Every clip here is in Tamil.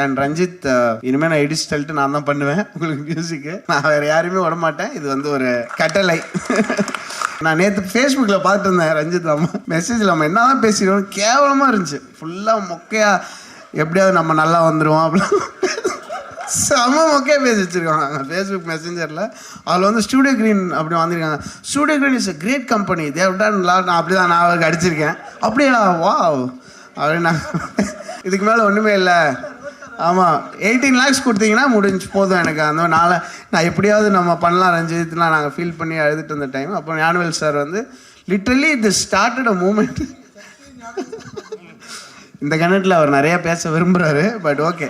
அண்ட் ரஞ்சித் இனிமேல் நான் எடிட் சொல்லிட்டு நான் தான் பண்ணுவேன். உங்களுக்கு மியூசிக்கு நான் வேறு யாரையுமே விட மாட்டேன். இது வந்து ஒரு கட்டளை. நான் நேற்று ஃபேஸ்புக்கில் பார்த்துட்டு இருந்தேன் ரஞ்சித் நம்ம மெசேஜில் நம்ம என்ன தான் பேசிடுவோம் கேவலமாக இருந்துச்சு ஃபுல்லாக மொக்கையா எப்படியாவது நம்ம நல்லா வந்துடுவோம் அப்படிலாம். செம மொக்கையாக பேசி வச்சிருக்காங்க. ஃபேஸ்புக் மெசேஞ்சரில் அதில் வந்து ஸ்டூடியோ க்ரீன் அப்படி வந்திருக்காங்க. Studio green is a great company they've நான் அப்படி தான் நான் அவருக்கு அடிச்சிருக்கேன். அப்படியா வா அப்படின்னா இதுக்கு மேலே ஒன்றுமே இல்லை. ஆமாம் எயிட்டீன் லேக்ஸ் கொடுத்தீங்கன்னா முடிஞ்சு போதும் எனக்கு. அந்த நாளை நான் எப்படியாவது நம்ம பண்ணலாம் ரஞ்சித்லாம் நாங்கள் ஃபீல் பண்ணி அழுதுட்டு இருந்த டைம் அப்போ ஞானவேல் சார் வந்து லிட்ரலி இது ஸ்டார்டட் அ மூமெண்ட் இந்த கிணட்டில் அவர் நிறைய பேச விரும்புகிறாரு பட் ஓகே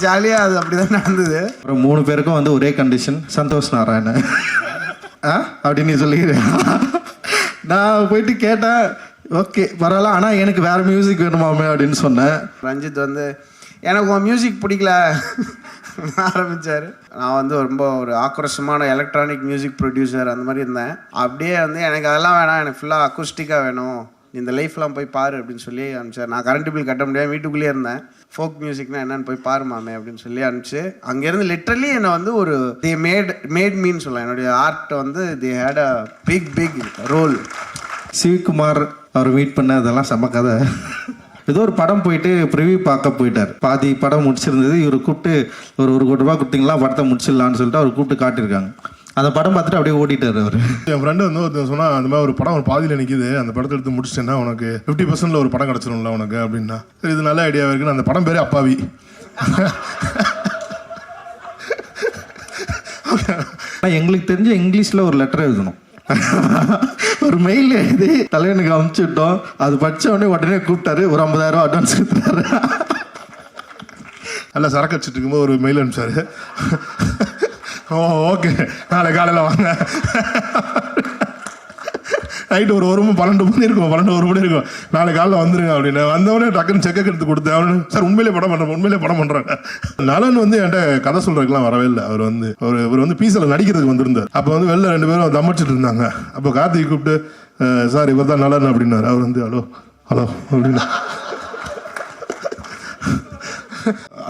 ஜாலியாக அது அப்படி தான் நடந்தது. அப்புறம் மூணு பேருக்கும் வந்து ஒரே கண்டிஷன் சந்தோஷ் நாராயணன். ஆ? அப்படின்னு நீ சொல்லிக்கிறேன் நான் போயிட்டு கேட்டேன் ஓகே பரவாயில்ல ஆனால் எனக்கு வேற மியூசிக் வேணுமாமே அப்படின்னு சொன்னேன். ரஞ்சித் வந்து எனக்கு உன் மியூசிக் பிடிக்கல. ஆரம்பித்தார் நான் வந்து ரொம்ப ஒரு ஆக்ரோஷமான எலக்ட்ரானிக் மியூசிக் ப்ரொடியூசர் அந்த மாதிரி இருந்தேன். அப்படியே வந்து எனக்கு அதெல்லாம் வேணாம். எனக்கு ஃபுல்லாக அக்குஸ்டிக்காக வேணும். இந்த லைஃப்லாம் போய் பாரு அப்படின்னு சொல்லி அனுப்பிச்சார். நான் கரண்ட் பில் கட்ட முடியாது வீட்டுக்குள்ளேயே இருந்தேன். ஃபோக் மியூசிக்னா என்னன்னு போய் பாரு மாமே அப்படின்னு சொல்லி அனுப்பிச்சு அங்கேருந்து லிட்ரலி என்னை வந்து ஒரு தி மேட் மேட் மீன் சொல்லலாம். என்னுடைய ஆர்ட் வந்து the had a big big role Sivakumar our meet பண்ண அதெல்லாம் செம கதை. ஏதோ ஒரு படம் போயிட்டு ப்ரிவியூ பார்க்க போயிட்டார். பாதி படம் முடிச்சிருந்தது இவர் கூப்பிட்டு ஒரு ஒரு கோடி ரூபாய் கொடுத்தீங்களா? படத்தை முடிச்சிடலான்னு சொல்லிட்டு அவர் கூப்பிட்டு காட்டியிருக்காங்க. அந்த படம் பார்த்துட்டு அப்படியே ஓடிட்டார் அவர். என் ஃப்ரெண்டு வந்து ஒருத்தன் சொன்னா அந்த மாதிரி ஒரு படம் ஒரு பாதியில் நிற்கிது அந்த படத்தை எடுத்து முடிச்சிட்டேன்னா உனக்கு ஃபிஃப்டி பர்சன்ட்ல ஒரு படம் கிடச்சிரும்ல உனக்கு அப்படின்னா. சரி இது நல்ல ஐடியாவாக இருக்குன்னு அந்த படம் பேரே அப்பாவி. எங்களுக்கு தெரிஞ்ச இங்கிலீஷில் ஒரு லெட்டர் எழுதணும். ஒரு மெயில் எழுதி தலைவனுக்கு அமுச்சு விட்டோம் அது படிச்ச உடனே உடனே கூப்பிட்டாரு. ஒரு ஐம்பதாயிரம் அட்வான்ஸ் கொடுத்தாரு நல்லா சரக்கு வச்சுட்டு இருக்கும்போது ஒரு மெயில் அனுப்பிச்சாரு. ஓ ஓகே. நாளை காலையில் வாங்க. நைட்டு ஒரு ஒரு மணி பன்னெண்டு மணி இருக்கும் பன்னெண்டு ஒரு மணி இருக்கும். நாளை காலையில் வந்துருங்க அப்படின்னு. வந்தவொடனே டக்குன்னு செக் எடுத்து கொடுத்தேன் அவனு சார் உண்மையிலே படம் பண்ணுறேன் உண்மையிலே படம் பண்ணுறாங்க நலன் வந்து என்கிட்ட கதை சொல்றதுக்குலாம் வரவே இல்லை. அவர் வந்து அவர் இவர் வந்து பீஸில் நடிக்கிறதுக்கு வந்திருந்தார். அப்போ வந்து வெளில ரெண்டு பேரும் தமச்சிட்டு இருந்தாங்க. அப்போ கார்த்திக் கூப்பிட்டு சார் இவர் தான் நலன் அப்படின்னாரு. அவர் வந்து ஹலோ ஹலோ அப்படின்னா.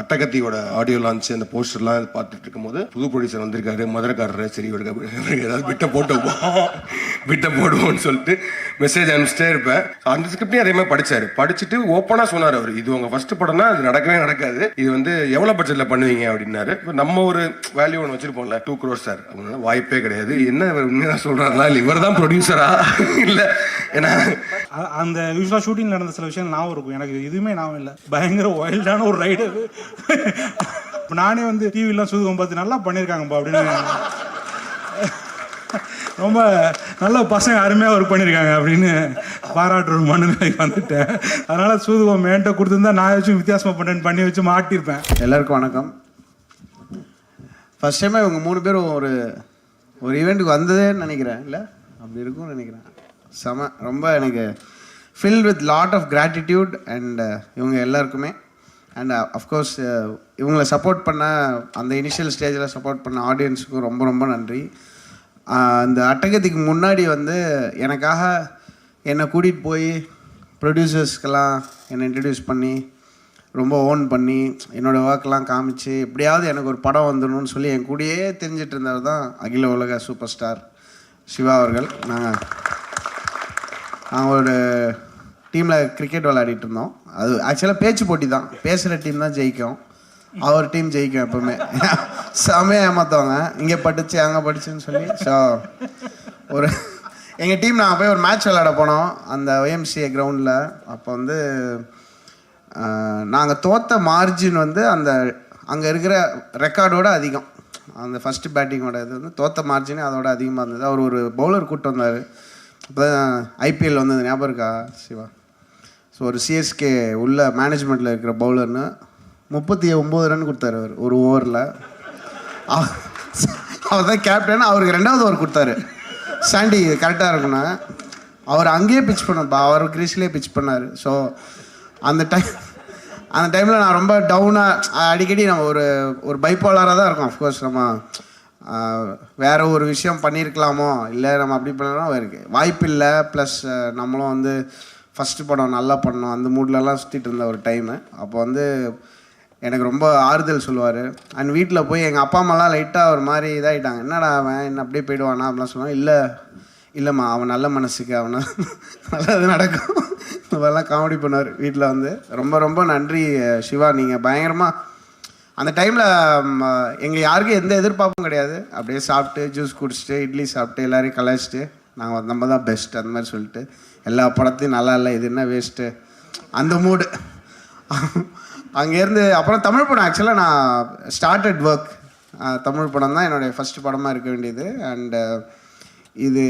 அட்டகத்தியோட ஆடியோ லான்ச் அந்த போஸ்டர்லாம் பார்த்துட்டு இருக்கும்போது புது ப்ரொடியூசர் வந்திருக்காரு மதுரக்காரர் சரி இவருக்கு ஏதாவது விட்ட போட்டுவோம் விட்ட போடுவோம்னு சொல்லிட்டு மெசேஜ் அனுப்பிச்சிட்டே இருப்பேன். அந்த ஸ்கிரிப்டையும் அதே மாதிரி படிச்சாரு. படிச்சுட்டு ஓப்பனாக சொன்னார் அவர். இது உங்க ஃபர்ஸ்ட் படம்னா அது நடக்கவே நடக்காது. இது வந்து எவ்வளோ பட்ஜெட்டில் பண்ணுவீங்க அப்படின்னாரு. இப்போ நம்ம ஒரு வேல்யூ ஒன்று வச்சிருப்போம்ல டூ க்ரோர் சார் அப்படின்னா வாய்ப்பே கிடையாது. என்ன இவர் உண்மையாக சொல்றாருனா இல்லை இவர் தான் ப்ரொடியூசரா இல்லை ஏன்னா அந்த யூஸ்வலாக ஷூட்டிங் நடந்த சில விஷயம் ஞாபகம் இருக்கும். எனக்கு எதுவுமே ஞாபகம் இல்லை. பயங்கர வைல்டான ஒரு ரைடு நானே வந்து டிவிலாம் சுதுகம் பார்த்து நல்லா பண்ணியிருக்காங்கப்பா அப்படின்னு ரொம்ப நல்ல பசங்க அருமையாக ஒர்க் பண்ணியிருக்காங்க அப்படின்னு பாராட்டுற மனநிலைக்கு வந்துட்டேன். அதனால் சூதுவம் மேன்ட்ட கொடுத்துருந்தா நான் வச்சும் வித்தியாசமாக பண்ணேன்னு பண்ணி வச்சு மாட்டியிருப்பேன் எல்லாருக்கும் வணக்கம். ஃபர்ஸ்ட் டைமாக இவங்க மூணு பேரும் ஒரு ஒரு ஈவெண்ட்டுக்கு வந்ததேன்னு நினைக்கிறேன். இல்லை? அப்படி இருக்கும்னு நினைக்கிறேன். செம. ரொம்ப எனக்கு fill with lot of gratitude and இவங்க எல்லாருக்குமே. அண்ட் அஃப்கோர்ஸ் uh, uh, இவங்களை சப்போர்ட் பண்ண அந்த இனிஷியல் ஸ்டேஜில் சப்போர்ட் பண்ண ஆடியன்ஸுக்கும் ரொம்ப ரொம்ப நன்றி. அந்த அட்டகத்துக்கு முன்னாடி வந்து எனக்காக என்னை கூட்டிகிட்டு போய் ப்ரொடியூசர்ஸ்க்கெல்லாம் என்னை இன்ட்ரடியூஸ் பண்ணி ரொம்ப ஓன் பண்ணி என்னோடய ஒர்க்கெலாம் காமிச்சு எப்படியாவது எனக்கு ஒரு படம் வந்துடணும்னு சொல்லி என் கூடயே தெரிஞ்சிட்டு இருந்தவர் தான் அகில உலக சூப்பர் ஸ்டார் சிவா அவர்கள். நாங்கள் நாங்கள் ஒரு டீமில் கிரிக்கெட் விளையாடிட்டு இருந்தோம். அது ஆக்சுவலாக பேச்சு போட்டி தான். பேசுகிற டீம் தான் ஜெயிக்கும். அவர் டீம் ஜெயிக்கும் எப்பவுமே. செமையாக ஏமாத்தவங்க. இங்கே படிச்சு அங்கே படிச்சுன்னு சொல்லி. ஸோ ஒரு எங்கள் டீம் நாங்கள் போய் ஒரு மேட்ச் விளையாட போனோம். அந்த ஒய்எம்சிஏ கிரவுண்டில் அப்போ வந்து நாங்கள் தோத்த மார்ஜின் வந்து அந்த அங்கே இருக்கிற ரெக்கார்டோட அதிகம். அந்த ஃபஸ்ட்டு பேட்டிங்கோட இது வந்து தோத்த மார்ஜினே அதோட அதிகமாக இருந்தது. அவர் ஒரு பவுலர் கூட்டு வந்தார். அப்போ தான் ஐபிஎல் வந்தது ஞாபகம் இருக்கா சிவா? ஸோ ஒரு சிஎஸ்கே உள்ள மேனேஜ்மெண்ட்டில் இருக்கிற பவுலர்னு முப்பத்தி ஒம்பது ரன் கொடுத்தாரு அவர் ஒரு ஓவரில் அவர் தான் கேப்டன் அவருக்கு ரெண்டாவது ஓவர் கொடுத்தாரு. சாண்டி கரெக்டாக இருக்குண்ணா. அவர் அங்கேயே பிச் பண்ணப்பா அவர் கிரீஸ்லேயே பிச் பண்ணார். ஸோ அந்த டைம் அந்த டைமில் நான் ரொம்ப டவுனாக அடிக்கடி நம்ம ஒரு ஒரு பைப்போலராக தான் இருக்கும். அஃப்கோர்ஸ் நம்ம வேறு வேற ஒரு விஷயம் பண்ணியிருக்கலாமோ இல்லை நம்ம அப்படி பண்ணலாம் இருக்கு. வாய்ப்பு இல்லை. ப்ளஸ் நம்மளும் வந்து ஃபஸ்ட்டு படம் நல்லா பண்ணோம். அந்த மூட்லலாம் சுற்றிட்டு இருந்த ஒரு டைமு அப்போ வந்து எனக்கு ரொம்ப ஆறுதல் சொல்லுவார். அண்ட் வீட்டில் போய் எங்கள் அப்பா அம்மாலாம் லைட்டாக ஒரு மாதிரி இதாகிட்டாங்க என்னடா அவன்? என்ன அப்படியே போயிடுவானா? அப்படிலாம் சொல்லுவான் இல்லை இல்லைம்மா. அவன் நல்ல மனசுக்கு அவனை நல்லது நடக்கும். இதெல்லாம் காமெடி பண்ணுவார் வீட்டில் வந்து. ரொம்ப ரொம்ப நன்றி சிவா. நீங்கள் பயங்கரமாக அந்த டைமில் எங்கள் யாருக்கும் எந்த எதிர்பார்ப்பும் கிடையாது. அப்படியே சாப்பிட்டு ஜூஸ் குடிச்சிட்டு இட்லி சாப்பிட்டு எல்லோரையும் கலாய்ச்சிட்டு நாங்கள் நம்ம தான் பெஸ்ட் அந்த மாதிரி சொல்லிட்டு எல்லா படத்தையும் நல்லா இல்லை இது என்ன வேஸ்ட்டு அந்த மூடு அங்கேருந்து அப்புறம் தமிழ் படம் ஆக்சுவலாக நான் ஸ்டார்டட் ஒர்க் தமிழ் படம் தான் என்னுடைய ஃபஸ்ட் படமாக இருக்க வேண்டியது. அண்டு இது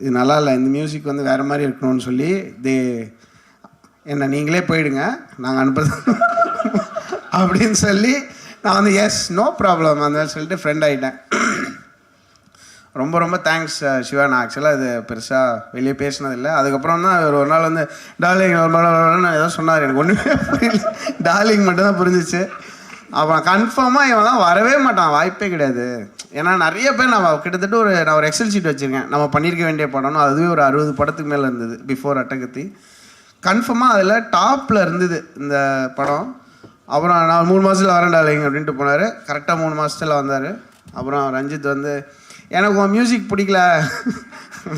இது நல்லா இல்லை. இந்த மியூசிக் வந்து வேறு மாதிரி இருக்கணும்னு சொல்லி தே என்ன நீங்களே போயிடுங்க. நாங்கள் அனுப்புறது அப்படின்னு சொல்லி நான் வந்து எஸ் நோ ப்ராப்ளம் அந்த மாதிரி சொல்லிட்டு ஃப்ரெண்ட் ஆகிட்டேன் ரொம்ப ரொம்ப தேங்க்ஸ் சிவா. நான் ஆக்சுவலாக இது பெருசாக வெளியே பேசினதில்லை. அதுக்கப்புறம் தான் அவர் ஒரு நாள் வந்து டார்லிங் ஏதோ சொன்னார். எனக்கு ஒன்றுமே புரியல. டார்லிங் மட்டும்தான் புரிஞ்சிச்சு. அப்புறம் கன்ஃபார்மாக இவன் தான் வரவே மாட்டான். வாய்ப்பே கிடையாது. ஏன்னா நிறைய பேர் நான் கிட்டத்தட்ட ஒரு நான் ஒரு எக்ஸல் ஷீட் வச்சுருக்கேன். நம்ம பண்ணியிருக்க வேண்டிய படம்னு அதுவே ஒரு அறுபது படத்துக்கு மேலே இருந்தது பிஃபோர் அட்டகத்தி. கன்ஃபார்மாக அதில் டாப்பில் இருந்தது இந்த படம். அப்புறம் நான் மூணு மாதத்தில் வரேன் டார்லிங் அப்படின்ட்டு போனார். கரெக்டாக மூணு மாதத்தில் வந்தார். அப்புறம் ரஞ்சித் வந்து எனக்கு உன் மியூசிக் பிடிக்கல.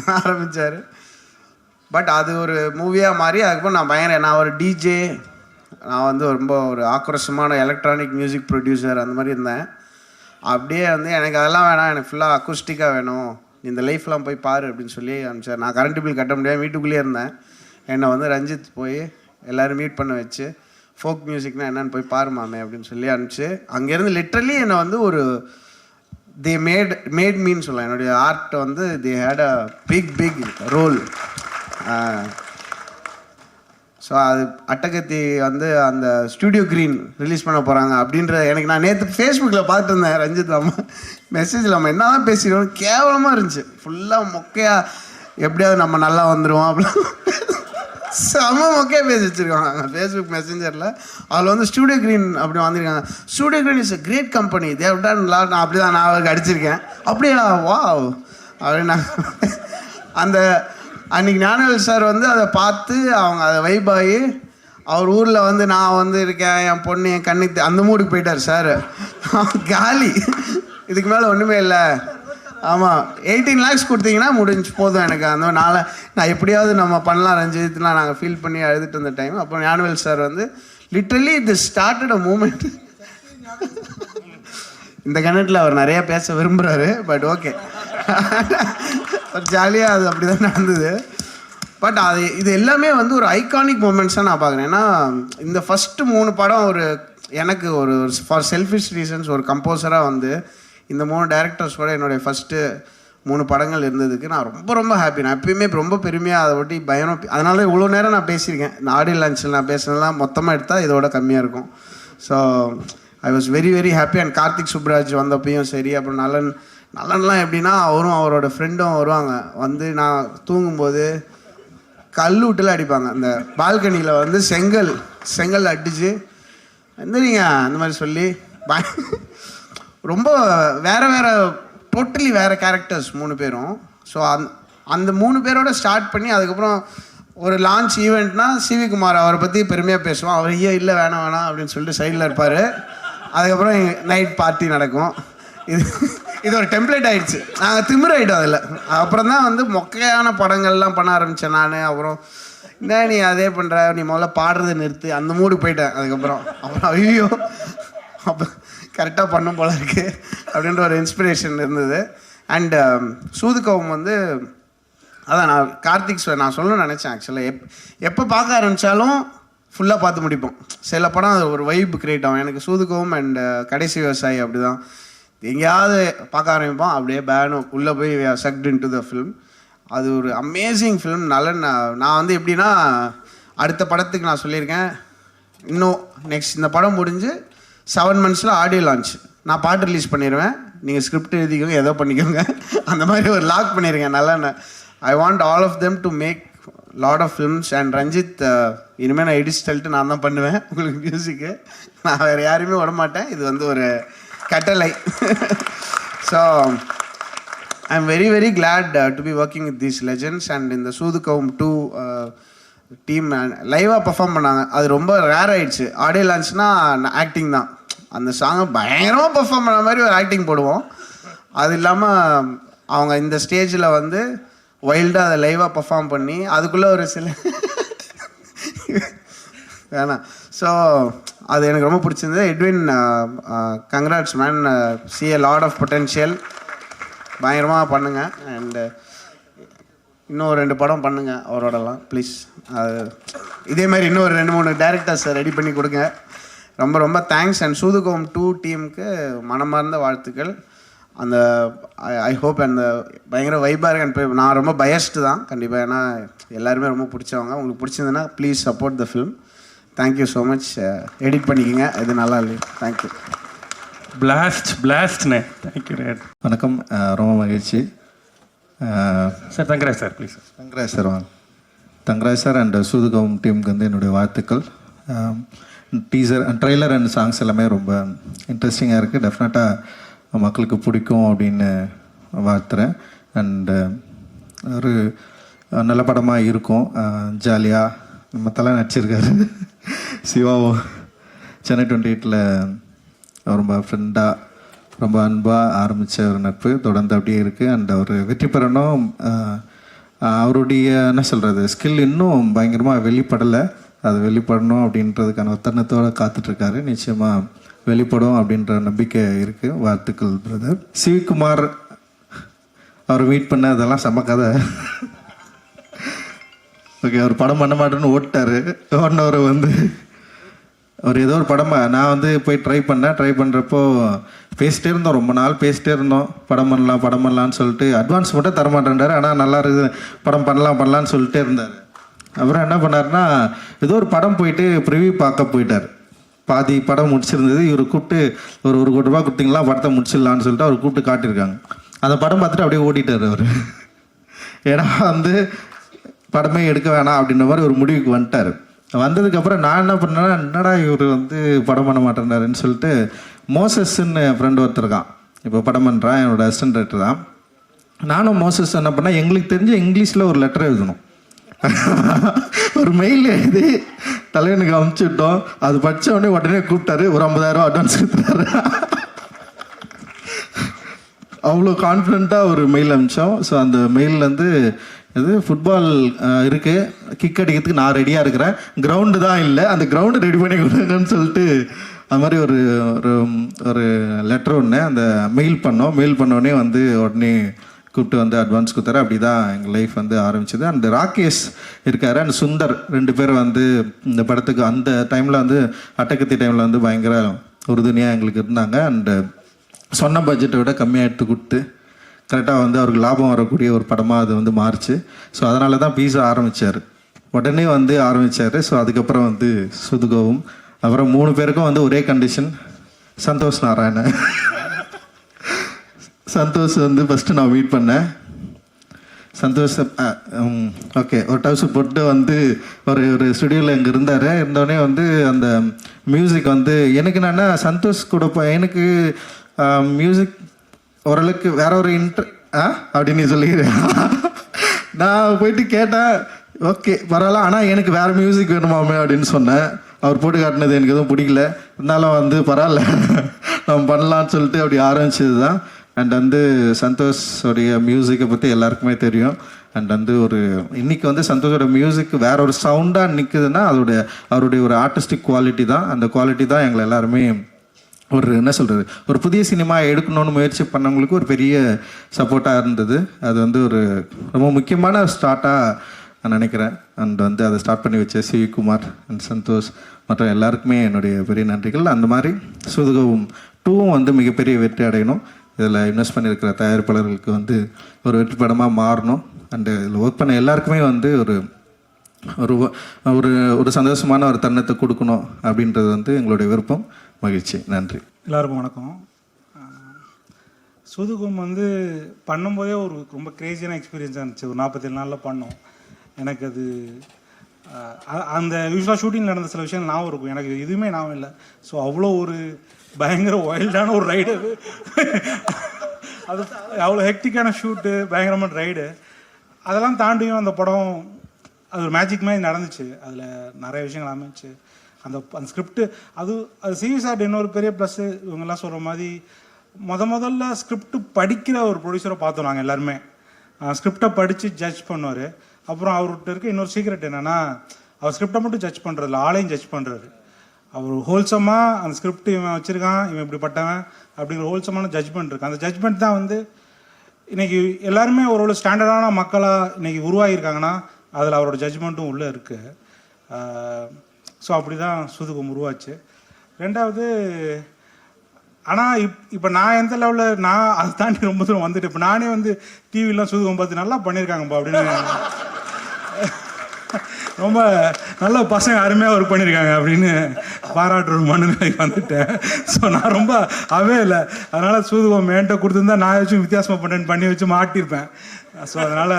ஆரம்பித்தார் பட் அது ஒரு மூவியாக மாறி அதுக்கப்புறம் நான் பயங்கர நான் ஒரு டிஜே நான் வந்து ரொம்ப ஒரு ஆக்ரோஷமான எலக்ட்ரானிக் மியூசிக் ப்ரொடியூசர் அந்த மாதிரி இருந்தேன். அப்படியே வந்து எனக்கு அதெல்லாம் வேணாம் எனக்கு ஃபுல்லாக அக்குஸ்டிக்காக வேணும். இந்த லைஃப்லாம் போய் பாரு அப்படின்னு சொல்லி அனுப்பிச்சார். நான் கரண்ட் பில் கட்ட முடியாது வீட்டுக்குள்ளேயே இருந்தேன். என்னை வந்து ரஞ்சித் போய் எல்லோரும் மீட் பண்ண வச்சு ஃபோக் மியூசிக்னால் என்னென்னு போய் பாருமாமே அப்படின்னு சொல்லி அனுப்பிச்சு அங்கேருந்து லிட்ரலி என்னை வந்து ஒரு தே மேட் மேட் மீன் சொல்லலாம் என்னுடைய ஆர்ட் வந்து they had a big big role so அது அட்டகத்தி வந்து அந்த ஸ்டூடியோ க்ரீன் ரிலீஸ் பண்ண போகிறாங்க அப்படின்ற எனக்கு நான் நேற்று ஃபேஸ்புக்கில் பார்த்துட்டு இருந்தேன் ரஞ்சித் அம்மா. மெசேஜில் நம்ம என்ன தான் பேசிடுவோம் கேவலமாக இருந்துச்சு. ஃபுல்லாக மொக்கையாக எப்படியாவது நம்ம நல்லா வந்துடுவோம் அப்படிலாம். செம மொக்கையாக பேசி வச்சுருக்காங்க. ஃபேஸ்புக் மெசஞ்சரில் அதில் வந்து ஸ்டூடியோ க்ரீன் அப்படி வந்திருக்காங்க studio green is great company they've done நான் அப்படி தான் நான் அவருக்கு அடிச்சிருக்கேன். அப்படியா? வா அப்படின்னா அந்த அன்றைக்கி ஞானவேல் சார் வந்து அதை பார்த்து அவங்க அதை வைபாயி அவர் ஊரில் வந்து நான் வந்து இருக்கேன் என் பொண்ணு என் கண்ணுக்கு அந்த மூடுக்கு போயிட்டார் சார் காலி. இதுக்கு மேலே ஒன்றுமே இல்லை. ஆமாம் எயிட்டீன் லேக்ஸ் கொடுத்தீங்கன்னா முடிஞ்சு போதும் எனக்கு. அந்த நாளை நான் எப்படியாவது நம்ம பண்ணலாம் ரஞ்சித்லாம் நாங்கள் ஃபீல் பண்ணி அழுதுட்டு இருந்த டைம் அப்போ ஞானவேல் சார் வந்து லிட்ரலி இது ஸ்டார்டட் அ மூமெண்ட் இந்த கிணட்டில் அவர் நிறைய பேச விரும்புகிறாரு பட் ஓகே ஜாலியாக அது அப்படி தான் நடந்தது. பட் அது இது எல்லாமே வந்து ஒரு ஐகானிக் மூமெண்ட்ஸாக நான் பார்க்குறேன். ஏன்னா இந்த ஃபஸ்ட்டு மூணு படம் ஒரு எனக்கு ஒரு ஃபார் செல்ஃபிஷ் ரீசன்ஸ் ஒரு கம்போசராக வந்து இந்த மூணு டேரக்டர்ஸோட என்னுடைய ஃபஸ்ட்டு மூணு படங்கள் இருந்ததுக்கு நான் ரொம்ப ரொம்ப ஹாப்பி நான் எப்பயுமே ரொம்ப பெருமையாக அதை ஒட்டி பயம் அதனால இவ்வளோ நேரம் நான் பேசியிருக்கேன். இந்த ஆடியோ லான்ச்சில் நான் பேசினதெல்லாம் மொத்தமாக எடுத்தால் இதோட கம்மியாக இருக்கும். So I was very very happy and Karthik Subbaraj வந்தப்பையும் சரி அப்புறம் நலன் நலன்லாம் எப்படின்னா அவரும் அவரோட ஃப்ரெண்டும் வருவாங்க. வந்து நான் தூங்கும்போது கல்லூட்டில் அடிப்பாங்க. அந்த பால்கனியில் வந்து செங்கல் செங்கல் அடிச்சு எந்திரிங்க அந்த மாதிரி சொல்லி பா ரொம்ப வேறு வேறு டோட்டலி வேறு கேரக்டர்ஸ் மூணு பேரும். ஸோ அந் அந்த மூணு பேரோட ஸ்டார்ட் பண்ணி அதுக்கப்புறம் ஒரு லான்ச் ஈவெண்ட்னா சிவிகுமார் அவரை பற்றி பெருமையாக பேசுவோம் அவர் ஐயோ இல்லை வேணாம் வேணாம் அப்படின்னு சொல்லிட்டு சைடில் இருப்பார். அதுக்கப்புறம் நைட் பார்ட்டி நடக்கும். இது இது ஒரு டெம்ப்ளேட் ஆயிடுச்சு. நாங்கள் திமிராயிட்டோம் அதில். அப்புறம் தான் வந்து மொக்கையான படங்கள்லாம் பண்ண ஆரம்பித்தேன் நான். அப்புறம் என்ன நீ அதே பண்ணுற நீ முதல்ல பாடுறதை நிறுத்து. அந்த மூடு போயிட்டேன் அதுக்கப்புறம். அப்புறம் ஐயோ. அப்போ கரெக்டாக பண்ணும் போல இருக்கு அப்படின்ற ஒரு இன்ஸ்பிரேஷன் இருந்தது. அண்டு um, சூதுகவும் வந்து அதான் நான் கார்த்திக் சார் நான் சொல்லணும்னு நினச்சேன் ஆக்சுவலாக எப் எப்போ பார்க்க ஆரம்பித்தாலும் ஃபுல்லாக பார்த்து முடிப்போம். சில படம் அது ஒரு வைப் கிரியேட் ஆகும். எனக்கு சூதுகவும் அண்ட் uh, கடைசி விவசாயி அப்படி தான் எங்கேயாவது பார்க்க ஆரம்பிப்போம். அப்படியே பேனும் உள்ளே போய் sucked in to the film அது ஒரு அமேசிங் ஃபிலிம் நல்ல நான் நான் வந்து எப்படின்னா அடுத்த படத்துக்கு நான் சொல்லியிருக்கேன். இன்னும் நெக்ஸ்ட் இந்த படம் முடிஞ்சு செவன் மந்த்ஸில் ஆடியோ லான்ச் நான் பாட்டு ரிலீஸ் பண்ணிடுவேன் நீங்கள் ஸ்கிரிப்ட் எழுதிக்கோங்க ஏதோ பண்ணிக்கோங்க. அந்த மாதிரி ஒரு லாக் பண்ணிடுங்க நல்லா I want all of them to make lot of films and Ranjith இனிமேல் நான் எடிட் சொல்லிட்டு நான் தான் பண்ணுவேன். உங்களுக்கு மியூசிக்கு நான் வேறு யாரையுமே விட மாட்டேன். இது வந்து ஒரு கட்டளை. So I am very very glad to be working with these legends and இந்த சூதுகவும் டூ டீம் லைவாக பர்ஃபார்ம் பண்ணாங்க. அது ரொம்ப ரேர் ஆயிடுச்சு. ஆடியோ லான்ச்னா ஆக்டிங் தான். அந்த சாங்கை பயங்கரமாக பெர்ஃபார்ம் பண்ண மாதிரி ஒரு ஆக்டிங் போடுவோம். அது இல்லாமல் அவங்க இந்த ஸ்டேஜில் வந்து வைல்டாக அதை லைவாக பெர்ஃபார்ம் பண்ணி அதுக்குள்ளே ஒரு சில வேணாம். ஸோ அது எனக்கு ரொம்ப பிடிச்சிருந்தது. Edwin congrats man see a lot of potential பயங்கரமாக பண்ணுங்க. அண்டு uh, இன்னும் ரெண்டு படம் பண்ணுங்க அவரோடலாம். ப்ளீஸ் அது இதே மாதிரி இன்னும் ஒரு ரெண்டு மூணு டேரக்டர்ஸை ரெடி பண்ணி கொடுங்க. ரொம்ப ரொம்ப தேங்க்ஸ் அண்ட் சூதுகோம் டூ டீமுக்கு மனமார்ந்த வாழ்த்துக்கள். அந்த ஐ ஹோப் அந்த பயங்கர வைபாக இருக்கு. And இப்ப நான் ரொம்ப பயஸ்டு தான் கண்டிப்பாக ஏன்னா எல்லாருமே ரொம்ப பிடிச்சவங்க. உங்களுக்கு பிடிச்சிருந்ததுன்னா please support the film thank you so much edit பண்ணிக்கோங்க. இது நல்லா இல்லை தேங்க்யூ பிளாஸ்ட் பிளாஸ்ட்ண்ணே தேங்க்யூ வணக்கம். ரொம்ப மகிழ்ச்சி. Sir Thangaraj sir please Thangaraj sir வாங்க. தங்கராஜ் சார் அண்ட் சூதுகம் டீமுக்கு வந்து என்னுடைய வாழ்த்துக்கள். டீசர் ட்ரெய்லர் அண்ட் சாங்ஸ் எல்லாமே ரொம்ப இன்ட்ரெஸ்டிங்காக இருக்குது டெஃபினட்டாக மக்களுக்கு பிடிக்கும் அப்படின்னு வாழ்த்துறேன். அண்டு ஒரு நல்ல படமாக இருக்கும். ஜாலியாக நம்ம தலை நடிச்சிருக்காரு. சிவாவும் சென்னை டுவெண்ட்டி எயிட்டில் ரொம்ப ஃப்ரெண்டாக ரொம்ப அன்பாக ஆரம்பித்த ஒரு நட்பு. தொடர்ந்து அப்படியே இருக்குது அண்ட் அவர் வெற்றி பெறணும். அவருடைய என்ன சொல்கிறது ஸ்கில் இன்னும் பயங்கரமாக வெளிப்படலை. அது வெளிப்படணும் அப்படின்றதுக்கான ஒத்தனத்தோடு காத்துட்ருக்காரு. நிச்சயமாக வெளிப்படும் அப்படின்ற நம்பிக்கை இருக்குது வாழ்த்துக்கள் பிரதர் சிவிகுமார் அவர் மீட் பண்ண அதெல்லாம் செம்ம கதை. ஓகே அவர் படம் பண்ண மாட்டேன்னு ஓட்டார் ஓடினவர் வந்து அவர் ஏதோ ஒரு படமாக நான் வந்து போய் ட்ரை பண்ணேன். ட்ரை பண்ணுறப்போ பேசிட்டே இருந்தோம். ரொம்ப நாள் பேசிட்டே இருந்தோம். படம் பண்ணலாம் படம் பண்ணலான்னு சொல்லிட்டு அட்வான்ஸ் மட்டும் தரமாட்டேன்றாரு ஆனால் நல்லா இருக்குது. படம் பண்ணலாம் பண்ணலான்னு சொல்லிட்டே இருந்தார். அப்புறம் என்ன பண்ணாருன்னா ஏதோ ஒரு படம் போயிட்டு ப்ரிவியூ பார்க்க போயிட்டார். பாதி படம் முடிச்சிருந்தது இவர் கூப்பிட்டு ஒரு ஒரு கோடி ரூபா கொடுத்தீங்களா? படத்தை முடிச்சிடலான்னு சொல்லிட்டு அவர் கூப்பிட்டு காட்டியிருக்காங்க. அந்த படம் பார்த்துட்டு அப்படியே ஓடிட்டார் அவர். ஏன்னா வந்து படமே எடுக்க வேணாம் அப்படின்ற மாதிரி ஒரு முடிவுக்கு வந்துட்டார். வந்ததுக்கப்புறம் நான் என்ன பண்ணேன்னா என்னடா இவர் வந்து படம் பண்ண மாட்டேன்றாருன்னு சொல்லிட்டு மோசஸ்ன்னு என் ஃப்ரெண்ட் ஒருத்தர் இருக்கான். இப்போ படம் பண்ணுறான் என்னோட அசிஸ்டன்ட் ரைட்டர் தான். நானும் மோசஸ் என்ன பண்ணேன் எங்களுக்கு தெரிஞ்ச இங்கிலீஷில் ஒரு லெட்டர் எழுதணும். ஒரு மெயில் எழுதி தலைவனுக்கு அமுச்சு விட்டோம் அது படிச்ச உடனே உடனே கூப்பிட்டாரு. ஒரு ஐம்பதாயிரம் அட்வான்ஸ் கொடுத்தாரு. அவ்வளோ கான்ஃபிடெண்ட்டாக ஒரு மெயில் அனுப்பிச்சோம். ஸோ அந்த மெயிலேருந்து இது ஃபுட்பால் இருக்குது கிக் அடிக்கிறதுக்கு நான் ரெடியாக இருக்கிறேன். கிரவுண்டு தான் இல்லை. அந்த கிரவுண்டு ரெடி பண்ணி கொடுங்கன்னு சொல்லிட்டு அது மாதிரி ஒரு ஒரு ஒரு லெட்டர் ஒன்று அந்த மெயில் பண்ணோம். மெயில் பண்ணோடனே வந்து உடனே கூப்பிட்டு வந்து அட்வான்ஸ் கொடுத்தாரு. அப்படி தான் எங்கள் லைஃப் வந்து ஆரம்பிச்சது. அண்ட் ராகேஷ் இருக்காரு. அண்ட் சுந்தர் ரெண்டு பேர் வந்து இந்த படத்துக்கு அந்த டைமில் வந்து அட்டகத்தி டைமில் வந்து பயங்கர உறுதுணையாக எங்களுக்கு இருந்தாங்க. அண்டு சொன்ன பட்ஜெட்டை விட கம்மியாக எடுத்து கொடுத்து கரெக்டாக வந்து அவருக்கு லாபம் வரக்கூடிய ஒரு படமாக அது வந்து மாறுச்சு. ஸோ அதனால தான் பீஸா ஆரம்பித்தார் உடனே வந்து ஆரம்பித்தார் ஸோ அதுக்கப்புறம் வந்து சுதுகோவும் அப்புறம் மூணு பேருக்கும் வந்து ஒரே கண்டிஷன் சந்தோஷ் நாராயணன். சந்தோஷ் வந்து ஃபஸ்ட்டு நான் மீட் பண்ணேன். சந்தோஷ் ஓகே ஒரு டவுஸ் போட்டு வந்து ஒரு ஒரு ஸ்டுடியோவில் இங்கே இருந்தார். இருந்தோடனே வந்து அந்த மியூசிக் வந்து எனக்கு என்னென்னா சந்தோஷ் கூட போ- எனக்கு மியூசிக் ஓரளவுக்கு வேற ஒரு இன்ட்ர ஆ அப்படின்னு நீ சொல்லிக்கிறேன் நான் போயிட்டு கேட்டேன் ஓகே பரவாயில்ல. ஆனால் எனக்கு வேறு மியூசிக் வேணுமாமே அப்படின்னு சொன்னேன். அவர் போட்டு காட்டினது எனக்கு எதுவும் பிடிக்கல. இருந்தாலும் வந்து பரவாயில்ல. நம்ம பண்ணலான்னு சொல்லிட்டு அப்படி ஆரம்பிச்சது தான் அண்ட் வந்து சந்தோஷோடைய மியூசிக்கை பற்றி எல்லாருக்குமே தெரியும். அண்ட் வந்து ஒரு இன்னைக்கு வந்து சந்தோஷோட மியூசிக் வேற ஒரு சவுண்டாக நிற்குதுன்னா அதோடைய அவருடைய ஒரு ஆர்டிஸ்டிக் குவாலிட்டி தான். அந்த குவாலிட்டி தான் எங்களை எல்லாருமே ஒரு என்ன சொல்கிறது ஒரு புதிய சினிமா எடுக்கணும்னு முயற்சி பண்ணவங்களுக்கு ஒரு பெரிய சப்போர்ட்டாக இருந்தது. அது வந்து ஒரு ரொம்ப முக்கியமான ஸ்டார்ட்டாக நான் நினைக்கிறேன். அண்ட் வந்து அதை ஸ்டார்ட் பண்ணி வச்ச சிவிகுமார் அண்ட் சந்தோஷ் மற்றும் எல்லாருக்குமே என்னுடைய பெரிய நன்றிகள். அந்த மாதிரி சுதுகவும் டூவும் வந்து மிகப்பெரிய வெற்றி அடையணும். இதில் இன்வெஸ்ட் பண்ணியிருக்கிற தயாரிப்பாளர்களுக்கு வந்து ஒரு வெற்றி படமாக மாறணும். அண்டு இதில் ஒர்க் பண்ண எல்லாருக்குமே வந்து ஒரு ஒரு ஒரு ஒரு சந்தோஷமான ஒரு தருணத்தை கொடுக்கணும் அப்படின்றது வந்து எங்களுடைய விருப்பம். மகிழ்ச்சி. நன்றி. எல்லாருக்கும் வணக்கம். சுதுகும் வந்து பண்ணும்போதே ஒரு ரொம்ப க்ரேஸியான எக்ஸ்பீரியன்ஸாக இருந்துச்சு. ஒரு நாற்பத்தேழு நாளில் பண்ணோம். எனக்கு அது அந்த யூஸ்வலாக ஷூட்டிங் நடந்த சில விஷயம் ஞாபகம் இருக்கும். எனக்கு எதுவுமே ஞாபகம் இல்லை. ஸோ அவ்வளோ ஒரு பயங்கர வைல்டான ஒரு ரைடு அது. அது அவ்வளோ ஹெக்டிக்கான ஷூட்டு பயங்கரமான ரைடு அதெல்லாம் தாண்டியும் அந்த படம் அது ஒரு மேஜிக் மாதிரி நடந்துச்சு. அதில் நிறைய விஷயங்கள் அமைச்சு அந்த அந்த ஸ்கிரிப்ட் அது அது சிவி சார் இன்னொரு பெரிய ப்ளஸ்ஸு இவங்கெல்லாம் சொல்கிற மாதிரி முத முதல்ல ஸ்கிரிப்ட் படிக்கிற ஒரு ப்ரொடியூசரை பார்த்தோம் நாங்கள் எல்லாருமே. ஸ்கிரிப்டை படித்து ஜட்ஜ் பண்ணுவார். அப்புறம் அவர்கிட்ட இருக்க இன்னொரு சீக்ரெட் என்னென்னா அவர் ஸ்கிரிப்டை மட்டும் ஜட்ஜ் பண்ணுறதில்ல ஆளையும் ஜட்ஜ் பண்ணுறாரு அவர் ஹோல்சமாக அந்த ஸ்கிரிப்ட் இவன் வச்சுருக்கான் இவன் இப்படிப்பட்டவன் அப்படிங்கிற ஹோல்சமான ஜட்ஜ்மெண்ட் இருக்குது அந்த ஜட்ஜ்மெண்ட் தான் வந்து இன்னைக்கு எல்லாருமே ஒரு ஸ்டாண்டர்டான மக்களாக இன்னைக்கு உருவாகியிருக்காங்கன்னா அதில் அவரோட ஜட்ஜ்மெண்ட்டும் உள்ளே இருக்குது ஸோ அப்படி தான் சுதுகம் உருவாச்சு. ரெண்டாவது ஆனால் இப் இப்போ நான் எந்த லெவலில் நான் அதை தாண்டி ரொம்ப தூரம் வந்துட்டு இப்போ நானே வந்து டிவிலாம் சூதுகம் பார்த்து நல்லா பண்ணியிருக்காங்கப்பா அப்படின்னு ரொம்ப நல்ல பசங்க அருமையாக ஒர்க் பண்ணியிருக்காங்க அப்படின்னு பாராட்டுற வந்துட்டேன். ஸோ நான் ரொம்ப அவே இல்லை. அதனால் சூதுவம். என்கிட்ட கொடுத்துருந்தா நான் வச்சும் வித்தியாசமாக பண்ணேன்னு பண்ணி வச்சு மாட்டியிருப்பேன் ஸோ அதனால்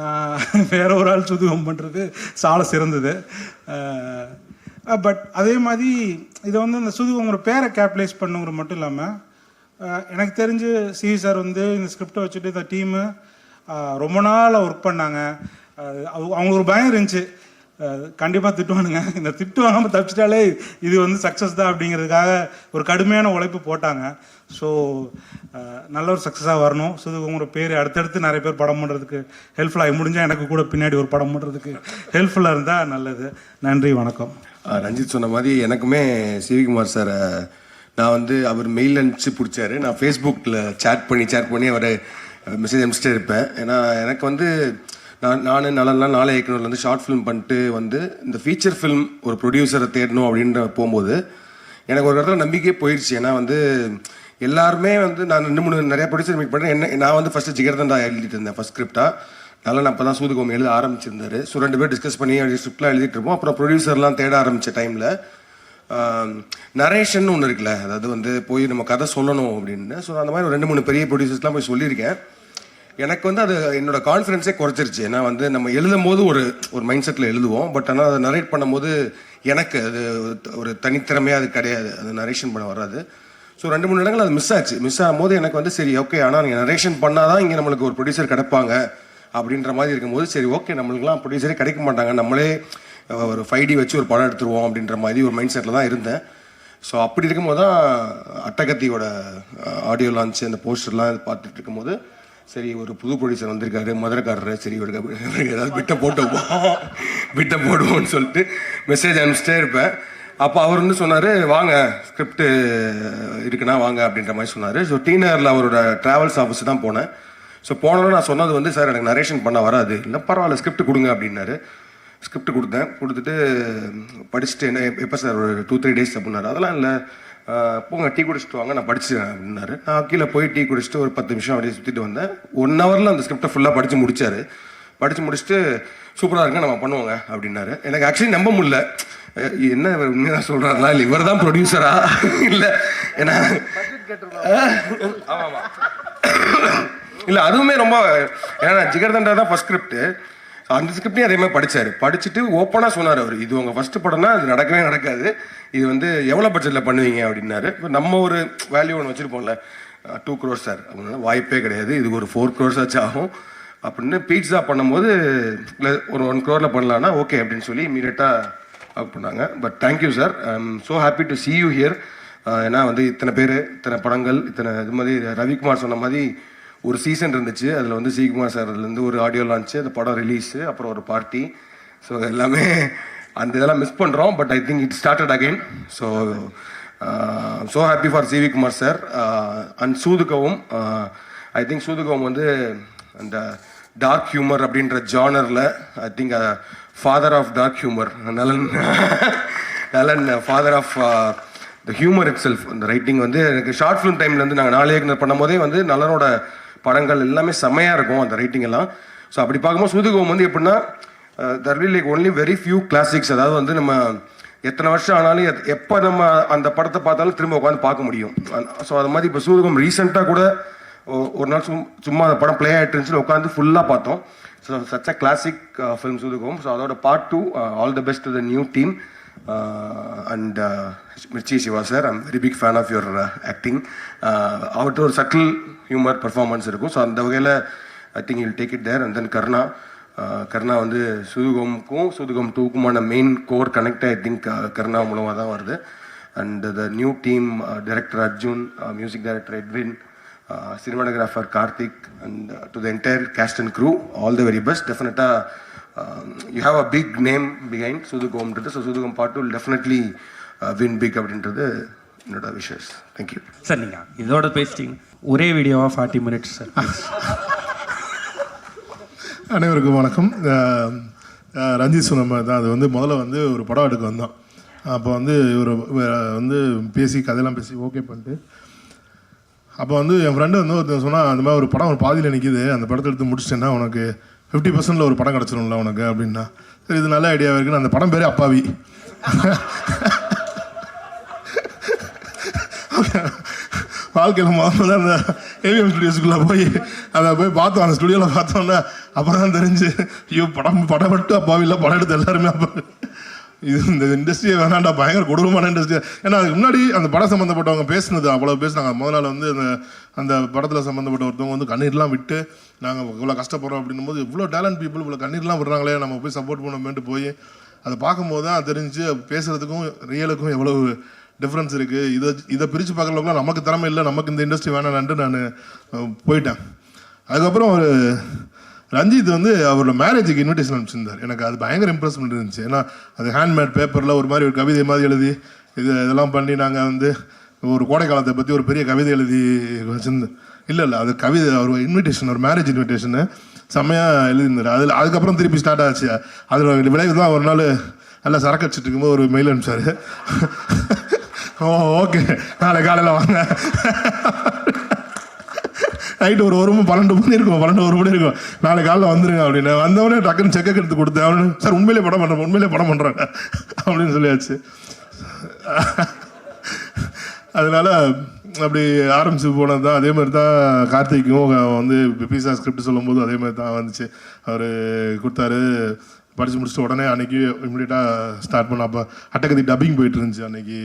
நான் வேற ஒரு ஆள் சூதுகம் பண்ணுறது சால சிறந்தது. பட் அதே மாதிரி இதை வந்து இந்த சூதுகம் பேரை கேப்டலைஸ் பண்ணுங்கிற மட்டும் இல்லாமல் எனக்கு தெரிஞ்சு சிவி சார் வந்து இந்த ஸ்கிரிப்டை வச்சுட்டு இந்த டீமு ரொம்ப நாள் ஒர்க் பண்ணாங்க. அவங்க அவங்களுக்கு ஒரு பயம் இருந்துச்சு. கண்டிப்பாக திட்டுவானுங்க. இந்த திட்டு வாங்காமல் தப்பிச்சிட்டாலே இது வந்து சக்ஸஸ் தான் அப்படிங்கிறதுக்காக ஒரு கடுமையான உழைப்பு போட்டாங்க. ஸோ நல்ல ஒரு சக்ஸஸாக வரணும். ஸோ இது உங்களோட பேர். அடுத்தடுத்து நிறைய பேர் படம் பண்ணுறதுக்கு ஹெல்ப்ஃபுல்லாக முடிஞ்சால் எனக்கு கூட பின்னாடி ஒரு படம் பண்ணுறதுக்கு ஹெல்ப்ஃபுல்லாக இருந்தால் நல்லது. நன்றி வணக்கம். ரஞ்சித் சொன்ன மாதிரி எனக்குமே சிவிகுமார் சாரை நான் வந்து அவர் மெயில் அனுப்பிச்சு பிடிச்சாரு. நான் ஃபேஸ்புக்கில் சேட் பண்ணி சேட் பண்ணி அவரை மெசேஜ் அனுப்பிச்சிட்டே இருப்பேன். ஏன்னா எனக்கு வந்து நான் நான் நலன்லாம் நாளை இயக்குனர்லேருந்து ஷார்ட் ஃபிலிம் பண்ணிட்டு வந்து இந்த ஃபீச்சர் ஃபிலிம் ஒரு ப்ரொடியூசரை தேடணும் அப்படின்ற போகும்போது எனக்கு ஒரு இடத்துல நம்பிக்கையே போயிடுச்சு. ஏன்னா வந்து எல்லாருமே வந்து நான் ரெண்டு மூணு நிறைய ப்ரொடியூசர் மீட் பண்ணேன். என்ன நான் வந்து ஃபஸ்ட்டு ஜிகர்தண்டா எழுதிட்டு இருந்தேன் ஃபஸ்ட் ஸ்கிரிப்டாக நல்லா அப்போ தான் சூதுகோம் எழுத ஆரம்பிச்சிருந்தாரு. ஸோ ரெண்டு பேர் டிஸ்கஸ் பண்ணி ஸ்கிரிப்ட்லாம் எழுதிட்டு இருப்போம். அப்புறம் ப்ரொடியூசர்லாம் தேட ஆரம்பித்த டைமில் நரேஷன் ஒன்று இருக்குல்ல அதாவது வந்து போய் நம்ம கதை சொல்லணும் அப்படின்னு. ஸோ அந்த மாதிரி ஒரு ரெண்டு மூணு பெரிய ப்ரொடியூசர்ஸ்லாம் போய் சொல்லியிருக்கேன். எனக்கு வந்து அது என்னோட கான்ஃபிடன்ஸே குறைச்சிருச்சு ஏன்னா வந்து நம்ம எழுதும் போது ஒரு ஒரு மைண்ட் செட்டில் எழுதுவோம். பட் ஆனால் அதை நரேட் பண்ணும்போது எனக்கு அது ஒரு தனித்திறமையாக அது கிடையாது. அது நரேஷன் பண்ண வராது. ஸோ ரெண்டு மூணு இடங்கள் அது மிஸ் ஆச்சு. மிஸ் ஆகும்போது எனக்கு வந்து சரி ஓகே ஆனால் நீங்கள் நரேஷன் பண்ணால் தான் இங்கே நம்மளுக்கு ஒரு ப்ரொடியூசர் கிடைப்பாங்க அப்படின்ற மாதிரி இருக்கும்போது சரி ஓகே நம்மளுக்குலாம் ப்ரொடியூசரே கிடைக்க மாட்டாங்க. நம்மளே ஒரு ஃபைவ் டி வச்சு ஒரு படம் எடுத்துருவோம் அப்படின்ற மாதிரி ஒரு மைண்ட் செட்டில் தான் இருந்தேன். ஸோ அப்படி இருக்கும்போது தான் அட்டகத்தியோட ஆடியோ லான்ச் அந்த போஸ்டர்லாம் பார்த்துட்டு இருக்கும்போது சரி ஒரு புது ப்ரொடியூசர் வந்திருக்காரு மதுரக்காரர். சரி இவருக்கு ஏதாவது விட்ட போட்டுவோம். விட்ட போடுவோம்னு சொல்லிட்டு மெசேஜ் அனுப்பிச்சிட்டே இருப்பேன். அப்போ அவர் வந்து சொன்னார் வாங்க ஸ்கிரிப்ட் இருக்குன்னா வாங்க அப்படின்ற மாதிரி சொன்னார். ஸோ டீனரில் அவரோட ட்ராவல்ஸ் ஆஃபீஸ் தான் போனேன். ஸோ போனோன்னு நான் சொன்னது வந்து சார் எனக்கு நரேஷன் பண்ண வராது. இல்லை பரவாயில்ல ஸ்கிரிப்ட் கொடுங்க அப்படின்னாரு. ஸ்கிரிப்ட் கொடுத்தேன். கொடுத்துட்டு படிச்சுட்டு என்ன எப்போ சார் ஒரு டூ த்ரீ டேஸ் அப்படின்னாரு. அதெல்லாம் இல்லை. போங்க டீ குடிச்சிட்டு வாங்க. நான் படிச்சுறேன் அப்படின்னாரு. நான் கீழே போய் டீ குடிச்சிட்டு ஒரு பத்து நிமிஷம் அப்படியே சுற்றிட்டு வந்தேன். ஒன் ஹவரில் அந்த ஸ்கிரிப்டை ஃபுல்லாக படித்து முடித்தார் படித்து முடிச்சுட்டு சூப்பராக இருங்க நம்ம பண்ணுவோங்க அப்படின்னாரு. எனக்கு ஆக்சுவலி நம்ப முடியல. என்ன இவர் உண்மையாக சொல்கிறாருலாம் இல்லை இவர் தான் ப்ரொடியூசரா இல்லை ஏன்னா ஆமாம் ஆமாம். இல்லை அதுவுமே ரொம்ப ஏன்னா ஜிகர்தண்டா தான் ஃபஸ்ட் ஸ்கிரிப்ட் அந்த ஸ்கிரிப்டையும் அதே மாதிரி படித்தார் படிச்சுட்டு ஓப்பனாக சொன்னார் அவர். இது உங்கள் ஃபர்ஸ்ட் படம்னா அது நடக்கவே நடக்காது. இது வந்து எவ்வளோ பட்ஜெட்டில் பண்ணுவீங்க அப்படின்னாரு. இப்போ நம்ம ஒரு வேல்யூ ஒன்று வச்சுருப்போம்ல. டூ க்ரோர்ஸ் சார் அப்படின்னா வாய்ப்பே கிடையாது. இது ஒரு ஃபோர் க்ரோர்ஸ் ஆச்சு ஆகும். அப்படின்னு பீட்சா பண்ணும்போது ஒரு ஒன் க்ரோரில் பண்ணலான்னா ஓகே அப்படின்னு சொல்லி இமீடியட்டாக ஒர்க் பண்ணாங்க. But thank you sir I am so happy to see you here ஏன்னா வந்து இத்தனை பேர் இத்தனை படங்கள் இத்தனை இது மாதிரி ரவிக்குமார் சொன்ன மாதிரி ஒரு சீசன் இருந்துச்சு. அதில் வந்து சிகுமார் சார் அதுலேருந்து ஒரு ஆடியோ லான்ச்சு அந்த படம் ரிலீஸு அப்புறம் ஒரு பார்ட்டி ஸோ எல்லாமே அந்த இதெல்லாம் மிஸ் பண்ணுறோம் but I think it started again so so happy for C V Kumar sir and uh, Soodhu Kavvum uh, I think Soodhu Kavvum வந்து அந்த டார்க் ஹியூமர் அப்படின்ற ஜானரில் I think father of dark humour Nalan Nalan father of the humour itself அந்த ரைட்டிங் வந்து எனக்கு ஷார்ட் ஃபிலிம் டைம்லேருந்து நாங்கள் நாலு பண்ணும்போதே வந்து நலனோட படங்கள் எல்லாமே செம்மையாக இருக்கும் அந்த ரைட்டிங் எல்லாம். ஸோ அப்படி பார்க்கும்போது சூதுகம் வந்து எப்படின்னா there like only very few classics அதாவது வந்து நம்ம எத்தனை வருஷம் ஆனாலும் எத்- எப்போ நம்ம அந்த படத்தை பார்த்தாலும் திரும்ப உட்காந்து பார்க்க முடியும். ஸோ அது மாதிரி இப்போ சூதுகம் ரீசெண்டாக கூட ஒரு நாள் சும் சும்மா அந்த படம் ப்ளே ஆகிட்டு இருந்துச்சு உட்காந்து ஃபுல்லாக பார்த்தோம். So such a classic film Soodhu Kavvum so அதோட part two all the best the new team and Mirchi Shiva sir I'm very big fan of your acting அவர்கிட்ட ஒரு சட்டில் ஹியூமர் பர்ஃபார்மன்ஸ் இருக்கும். ஸோ அந்த வகையில் I think you'll take it there and then Karna Karuna வந்து சுதுகோமுக்கும் Soodhu Kavvum டூக்குமான main core connect I think Karuna மூலமாக தான் வருது. And the new team director Arjun music director Edwin cinematographer Karthik and to the entire cast and crew all the very best டெஃபினட்டாக you have a big name behind சுதுகோம்ன்றது so Soodhu Kavvum பாட்டு வில் டெஃபினெட்லி வின் பிக் அப்படின்றது என்னோட விஷஸ் தேங்க்யூ சார் நீங்கள் இதோட பேசிட்டீங்க. ஒரே வீடியோவாக ஃபார்ட்டி மினிட்ஸ் சார் அனைவருக்கும் வணக்கம். ரஞ்சித் சுனமா தான். அது வந்து முதல்ல வந்து ஒரு படம் எடுக்க வந்தோம் அப்போ வந்து இவர் வந்து பேசி கதையெல்லாம் பேசி ஓகே பண்ணிட்டு. அப்போ வந்து என் ஃப்ரெண்டு வந்து ஒருத்தன் சொன்னால் அந்த மாதிரி ஒரு படம் ஒரு பாதியில் நிற்கிது அந்த படத்தை எடுத்து முடிச்சிட்டேன்னா உனக்கு ஃபிஃப்டி பர்சன்டில் ஒரு படம் கிடச்சிரும்ல உனக்கு அப்படின்னா. சரி இது நல்ல ஐடியாவாக இருக்குன்னு அந்த படம் பேரே அப்பாவி. வாழ்க்கையில் முதல்ல அந்த ஏவிஎம் ஸ்டுடியோஸ்குள்ளே போய் அதை போய் பார்த்தோம். அந்த ஸ்டுடியோவில் பார்த்தோன்னே அப்போ தான் தெரிஞ்சு ஐயோ படம் படம் மட்டும் அப்பாவி இல்லை படம் எடுத்து எல்லாருமே அப்பா இது இந்த இண்டஸ்ட்ரியை வேணாண்டா பயங்கர கொடூரமான இண்டஸ்ட்ரி ஏன்னா அதுக்கு முன்னாடி அந்த படம் சம்மந்தப்பட்டவங்க பேசுனது அவ்வளோ பேசுனாங்க முதல் நாள் வந்து அந்த அந்த படத்தில் சம்மந்தப்பட்ட ஒருத்தவங்க வந்து கண்ணீர்லாம் விட்டு நாங்கள் இவ்வளோ கஷ்டப்படுறோம் அப்படின்னும் போது இவ்வளோ டேலண்ட் பீப்புள் இவ்வளோ கண்ணீர்லாம் விடுறாங்களே நம்ம போய் சப்போர்ட் பண்ணணுமேட்டு போய் அதை பார்க்கும்போது தான் தெரிஞ்சு பேசுகிறதுக்கும் ரியலுக்கும் எவ்வளவு டிஃப்ரென்ஸ் இருக்குது இதை இதை பிரித்து பார்க்குறவங்களாம் நமக்கு திறமை இல்லை நமக்கு இந்த இண்டஸ்ட்ரி வேணான்ட்டு நான் போயிட்டேன். அதுக்கப்புறம் ஒரு ரஞ்சித் வந்து அவரோட மேரேஜுக்கு இன்விடேஷன் அனுப்பிச்சிருந்தார். எனக்கு அது பயங்கர இம்ப்ரெஸ்மெண்ட் இருந்துச்சு. ஏன்னா அது ஹேண்ட்மேட் பேப்பரில் ஒரு மாதிரி ஒரு கவிதை மாதிரி எழுதி இது இதெல்லாம் பண்ணி நாங்கள் வந்து ஒரு கோடைக்காலத்தை பற்றி ஒரு பெரிய கவிதை எழுதி வச்சிருந்தோம் இல்லை இல்லை அது கவிதை ஒரு இன்விடேஷன் ஒரு மேரேஜ் இன்விடேஷனு செம்மையாக எழுதியிருந்தார். அதில் அதுக்கப்புறம் திருப்பி ஸ்டார்ட் ஆச்சு. அதில் விளைவு தான் ஒரு நாள் நல்லா சரக்கு அடிச்சிட்டு இருக்கும்போது ஒரு மெயில் அனுப்பிச்சார். Oh okay. நாளை காலையில் வாங்க. நைட்டு ஒரு ஒரு பன்னெண்டு மணி இருக்கும் பன்னெண்டு ஒரு மணி இருக்கும். நாளை காலைல வந்துருங்க அப்படின்னு. வந்தவொடனே டக்குன்னு செக்கை எடுத்து கொடுத்தேன். அவனு சார் உண்மையிலே படம் பண்ணுறேன் உண்மையிலே படம் பண்ணுறாங்க அப்படின்னு சொல்லியாச்சு. அதனால அப்படி ஆரம்பிச்சு போனது தான். அதே மாதிரி தான் கார்த்திக்கும் வந்து பீஸா ஸ்கிரிப்ட் சொல்லும்போது அதே மாதிரி தான் வந்துச்சு. அவர் கொடுத்தாரு. படித்து முடிச்சுட்டு உடனே அன்னைக்கு இம்மிடியட்டாக ஸ்டார்ட் பண்ண அப்போ அட்டகதி டப்பிங் போயிட்டு இருந்துச்சு அன்னைக்கு.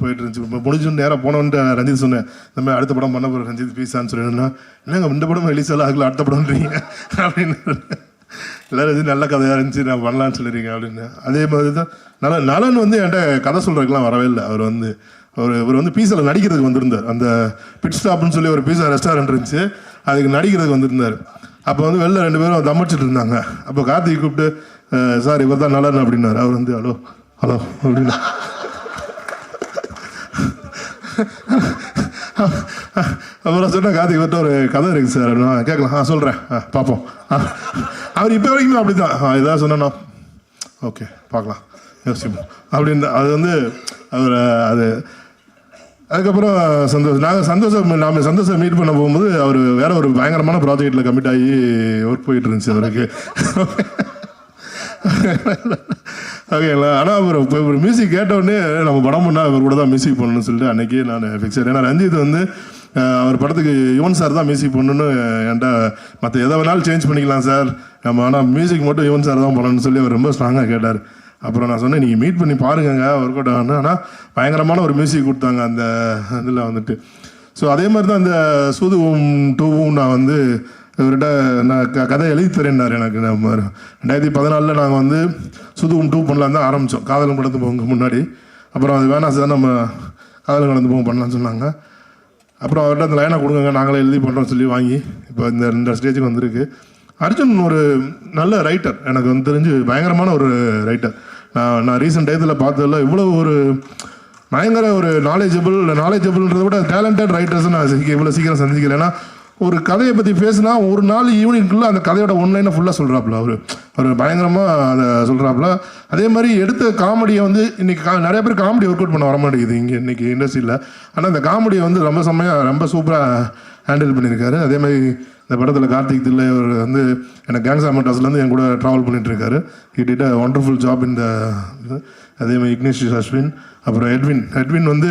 போயிட்டு இருந்துச்சு. இப்போ முடிஞ்சு நேராக போனோன்ட்டு ரஞ்சித் சொன்னேன் இந்த மாதிரி அடுத்த படம் பண்ண போகிற ரஞ்சித் பீஸான்னு சொல்லிடுன்னா என்னங்க இந்த படம் ரிலீஸ் ஆகல ஆகல அடுத்த படம்ன்றீங்க அப்படின்னு எல்லாரும் இது நல்ல கதையாக இருந்துச்சு நான் பண்ணலான்னு சொல்லிடுறீங்க அப்படின்னு. அதே மாதிரி தான் நலன் நலன் வந்து என்கிட்ட கதை சொல்கிறதுக்கெலாம் வரவே இல்லை. அவர் வந்து அவர் இவர் வந்து பீஸாவில் நடிக்கிறதுக்கு வந்திருந்தார். அந்த பிட் ஸ்டாப்னு சொல்லி ஒரு பீஸா ரெஸ்டாரண்ட் இருந்துச்சு. அதுக்கு நடிக்கிறதுக்கு வந்திருந்தார். அப்போ வந்து வெளில ரெண்டு பேரும் தம்மடிச்சிட்டு இருந்தாங்க. அப்போ கார்த்திக் கூப்பிட்டு சார் இவர் தான் நலன் அப்படின்னாரு. அவர் வந்து ஹலோ ஹலோ அப்படின்னா அப்புறம் சொன்னேன் கார்த்திக் வந்து ஒரு கதை இருக்குது சார். கேட்கலாம். ஆ சொல்கிறேன் ஆ பார்ப்போம். ஆ அவர் இப்போ வரைக்கும் அப்படி தான் ஆ இதாக சொன்னேன்னா ஓகே பார்க்கலாம். யோசிப்போம். அப்படின்னு அது வந்து அவர் அது அதுக்கப்புறம் சந்தோஷம் நாங்கள் சந்தோஷம் நாம சந்தோஷம் மீட் பண்ண போகும்போது அவர் வேற ஒரு பயங்கரமான ப்ராஜெக்டில் கமிட் ஆகி ஒர்க் போயிட்டு இருந்துச்சு அவருக்கு. ஓகேங்களா ஆனால் அவர் இப்போ ஒரு மியூசிக் கேட்டவுடனே நம்ம படம் பண்ணால் அவர் கூட தான் மியூசிக் பண்ணணும்னு சொல்லிட்டு அன்றைக்கே நான் ஃபிக்ஸ் ஏன்னா ரஞ்சித் வந்து அவர் படத்துக்கு யுவன் சார் தான் மியூசிக் பண்ணணும்னு என்கிட்ட மற்ற எதை வேணாலும் சேஞ்ச் பண்ணிக்கலாம் சார் நம்ம ஆனால் மியூசிக் மட்டும் யுவன் சார் தான் பண்ணணும்னு சொல்லி அவர் ரொம்ப ஸ்ட்ராங்காக கேட்டார். அப்புறம் நான் சொன்னேன் நீங்கள் மீட் பண்ணி பாருங்கங்க ஒர்க் அவுட் ஆகணும் ஆனால் பயங்கரமான ஒரு மியூசிக் கொடுத்தாங்க அந்த இதில் வந்துட்டு. ஸோ அதே மாதிரி தான் அந்த சூது ஓம் டூவும் நான் வந்து இவர்கிட்ட நான் க கதை எழுதி தரேன்னார் எனக்கு. நம்ம ரெண்டாயிரத்தி பதினாலில் நாங்கள் வந்து சுதுவும் டூ பண்ணலாம் தான் ஆரம்பித்தோம் காதலும் கடந்து போங்க முன்னாடி. அப்புறம் அது வேணாம் சார் நம்ம காதலும் கடந்து போங்க பண்ணலாம்னு சொன்னாங்க. அப்புறம் அவர்கிட்ட அந்த லைனை கொடுங்க நாங்களே எழுதி பண்ணுறோம்னு சொல்லி வாங்கி இப்போ இந்த ரெண்டு ஸ்டேஜுக்கு வந்திருக்கு. அர்ஜுன் ஒரு நல்ல ரைட்டர் எனக்கு வந்து தெரிஞ்சு பயங்கரமான ஒரு ரைட்டர் நான் நான் ரீசெண்ட் டயத்தில் பார்த்ததில்ல இவ்வளோ ஒரு பயங்கர ஒரு நாலேஜபிள் நாலேஜபிள்ன்றத விட டேலண்டட் ரைட்டர்ஸ் நான் இவ்வளோ சீக்கிரம் சந்திக்கல. ஏன்னா ஒரு கதையை பற்றி பேசினா ஒரு நாள் ஈவினிங்குள்ளே அந்த கதையோட ஒன்லைனை ஃபுல்லாக சொல்கிறாப்புல அவர். அவர் பயங்கரமாக அதை சொல்கிறாப்புல அதே மாதிரி எடுத்த காமெடியை வந்து இன்னைக்கு கா நிறைய பேர் காமெடி ஒர்க் அவுட் பண்ண வர மாட்டேங்குது இங்கே இன்றைக்கி இண்டஸ்ட்ரியில் ஆனால் அந்த காமெடியை வந்து ரொம்ப செம்மையாக ரொம்ப சூப்பராக ஹேண்டில் பண்ணியிருக்காரு அதே மாதிரி இந்த படத்தில் கார்த்திக் தில்லை அவர் வந்து எனக்கு கேங்ஸ் ஆமட்டாஸ்லேருந்து என் கூட ட்ராவல் பண்ணிட்டு இருக்காரு இட் அ ஒண்டர்ஃபுல் ஜாப் இந்த இது. அதே மாதிரி இக்னேஷ் அஸ்வின் அப்புறம் எட்வின் எட்வின் வந்து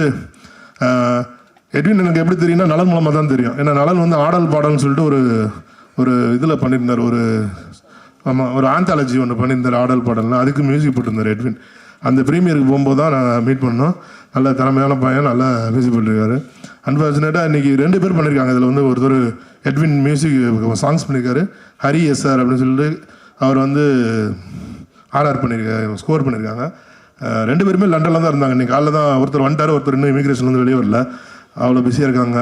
எட்வின் எனக்கு எப்படி தெரியும்னா நலன் மூலமாக தான் தெரியும். ஏன்னா நலன் வந்து ஆடல் பாடல்னு சொல்லிட்டு ஒரு ஒரு இதில் பண்ணியிருந்தார். ஒரு ஆமாம் ஒரு ஆந்தாலஜி ஒன்று பண்ணியிருந்தார் ஆடல் பாடல்னா. அதுக்கு மியூசிக் போட்டிருந்தார் எட்வின். அந்த ப்ரீமியருக்கு போகும்போது தான் நான் மீட் பண்ணோம். நல்ல திறமையான பையன் நல்லா மியூசிக் பண்ணியிருக்காரு அன்ஃபார்ச்சுனேட்டாக இன்றைக்கி ரெண்டு பேர் பண்ணியிருக்காங்க. இதில் வந்து ஒருத்தர் எட்வின் மியூசிக் சாங்ஸ் பண்ணியிருக்காரு. ஹரி எஸ் சார் அப்படின்னு சொல்லிட்டு அவர் வந்து ஆர்ஆர் பண்ணியிருக்காரு ஸ்கோர் பண்ணியிருக்காங்க. ரெண்டு பேருமே லண்டனில் தான் இருந்தாங்க. இன்னைக்கு காலைல தான் ஒருத்தர் வந்துட்டார் ஒருத்தர் இன்னும் இமிக்ரேஷன்லேருந்து வெளியே வரல. அவ்வளோ பிஸியாக இருக்காங்க.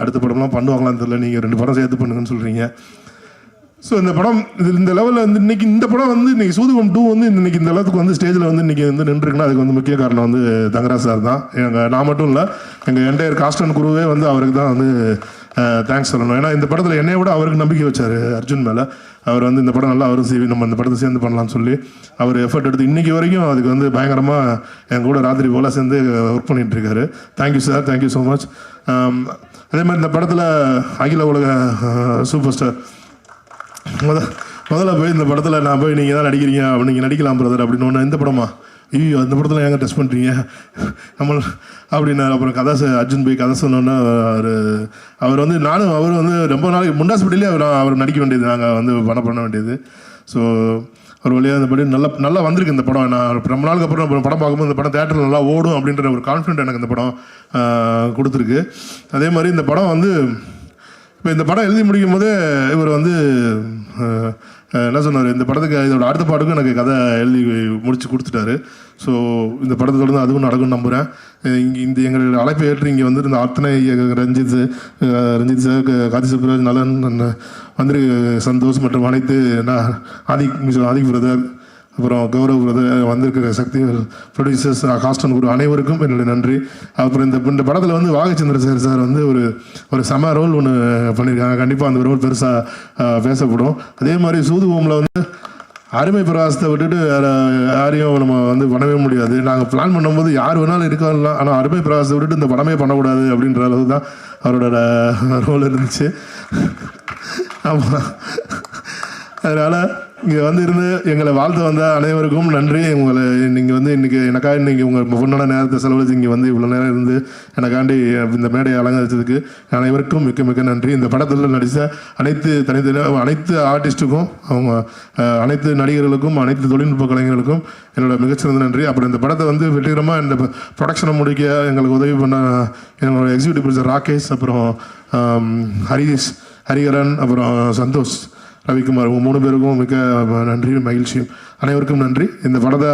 அடுத்த படம்லாம் பண்ணுவாங்களான்னு தெரியல. நீங்கள் ரெண்டு படம் சேர்த்து பண்ணுங்கன்னு சொல்கிறீங்க ஸோ இந்த படம் இது இந்த லெவலில் வந்து இன்றைக்கி இந்த படம் வந்து இன்றைக்கி சூதுகம் டூ வந்து இன்றைக்கி இந்த அளவுக்கு வந்து ஸ்டேஜில் வந்து இன்றைக்கி வந்து நின்றுருக்குன்னா அதுக்கு வந்து முக்கிய காரணம் வந்து தங்கராஜ் சார் தான். எங்கள் நான் மட்டும் இல்லை எங்கள் என்டையர் காஸ்ட் அண்ட் குருவே வந்து அவருக்கு தான் வந்து தேங்க்ஸ் சொல்லணும். ஏன்னா இந்த படத்தில் என்னைய விட அவருக்கு நம்பிக்கை வச்சார் அர்ஜுன் மேலே. அவர் வந்து இந்த படம் நல்லா அவரும் செய்வி நம்ம இந்த படத்தை சேர்ந்து பண்ணலாம்னு சொல்லி அவர் எஃபர்ட் எடுத்து இன்றைக்கி வரைக்கும் அதுக்கு வந்து பயங்கரமாக என் கூட ராத்திரி போல் சேர்ந்து ஒர்க் பண்ணிட்டு இருக்காரு thank you sir thank you so much அதே மாதிரி இந்த படத்தில் அகில உலக சூப்பர் ஸ்டார் முத முதல்ல போய் இந்த படத்தில் நான் போய் நீங்கள் தான் நடிக்கிறீங்க அப்படி நீங்கள் நடிக்கலாம் பிரதர் அப்படின்னு ஒன்று இந்த படமா? ஐயோ அந்த படத்தில் ஏங்க டெஸ்ட் பண்ணுறீங்க நம்ம அப்படின்னா அப்புறம் கதை சொ- அர்ஜுன் போய் கதை சொன்னோன்னா அவர் அவர் வந்து நானும் அவர் வந்து ரொம்ப நாளைக்கு முண்டாஸ்பட்டிலே அவர் அவர் நடிக்க வேண்டியது நாங்கள் வந்து படம் பண்ண வேண்டியது. ஸோ ஒரு வழியாக அந்தபடி படம் நல்லா நல்லா வந்திருக்கு இந்த படம். நான் ரொம்ப நாளுக்கு அப்புறம் படம் பார்க்கும்போது இந்த படம் தேட்டரில் நல்லா ஓடும் அப்படின்ற ஒரு கான்ஃபிடென்ட் எனக்கு இந்த படம் கொடுத்துருக்கு. அதே மாதிரி இந்த படம் வந்து இப்போ இந்த படம் எழுதி முடிக்கும் போதே இவர் வந்து என்ன சொன்னார்? இந்த படத்துக்கு இதோட அடுத்த பாட்டுக்கும் எனக்கு கதை எழுதி முடிச்சு கொடுத்துட்டாரு. ஸோ இந்த படத்தை தொடர்ந்து அதுவும் நடக்கும்னு நம்புகிறேன் இங்கே இந்த எங்களுடைய அழைப்பை ஏற்று இங்கே வந்து இந்த அத்தனை ரஞ்சித் ரஞ்சித் சார் க- கார்த்தி சுப்ராஜ் நலன் வந்து சந்தோஷ் மற்றும் அனைத்து நான் ஆதிக் ஆதிக் பிரதர் அப்புறம் கௌரவ் பிரதர் வந்திருக்கிற சக்தி ப்ரொடியூசர்ஸ் காஸ்டன் குரு அனைவருக்கும் என்னுடைய நன்றி. அப்புறம் இந்த இந்த படத்தில் வந்து வாகச்சந்திர சார் சார் வந்து ஒரு ஒரு செம ரோல் ஒன்று பண்ணியிருக்காங்க கண்டிப்பாக அந்த ரோல் பெருசாக பேசப்படும். அதே மாதிரி சூதுவோமில் வந்து அருமை பிரகாசத்தை விட்டுட்டு வேறு யாரையும் நம்ம வந்து பண்ணவே முடியாது. நாங்கள் பிளான் பண்ணும்போது யார் வேணாலும் இருக்கலாம். ஆனால் அருமை பிரகாசத்தை விட்டுட்டு இந்த படமே பண்ணக்கூடாது அப்படின்ற அளவு தான் அவரோட ரோல் இருந்துச்சு. ஆமாம் அதனால் இங்கே வந்து இருந்து எங்களை வாழ்த்து வந்த அனைவருக்கும் நன்றி. உங்களை நீங்கள் வந்து இன்றைக்கி எனக்காக இன்றைக்கி உங்கள் பொண்ணோட நேரத்தை செலவழித்து இங்கே வந்து இவ்வளோ நேரம் இருந்து எனக்காண்டி இந்த மேடையை அலங்கரிச்சதுக்கு அனைவருக்கும் மிக்க மிக்க நன்றி. இந்த படத்தில் நடித்த அனைத்து தனித்தனி அனைத்து ஆர்டிஸ்ட்டுக்கும் அவங்க அனைத்து நடிகர்களுக்கும் அனைத்து தொழில்நுட்ப கலைஞர்களுக்கும் என்னோட மிகச்சிறந்த நன்றி. அப்புறம் இந்த படத்தை வந்து வெற்றிகரமாக இந்த ப்ரொடக்ஷனை முடிக்க எங்களுக்கு உதவி பண்ண என்னோட எக்ஸிக்யூட்டிவ் ப்ரொடியூசர் ராகேஷ் அப்புறம் ஹரிஷ் ஹரிஹரன் அப்புறம் சந்தோஷ். ரவிக்குமார் உங்க மூணு பேருக்கும் மிக்க நன்றி மகிழ்ச்சியும் அனைவருக்கும் நன்றி. இந்த படத்தை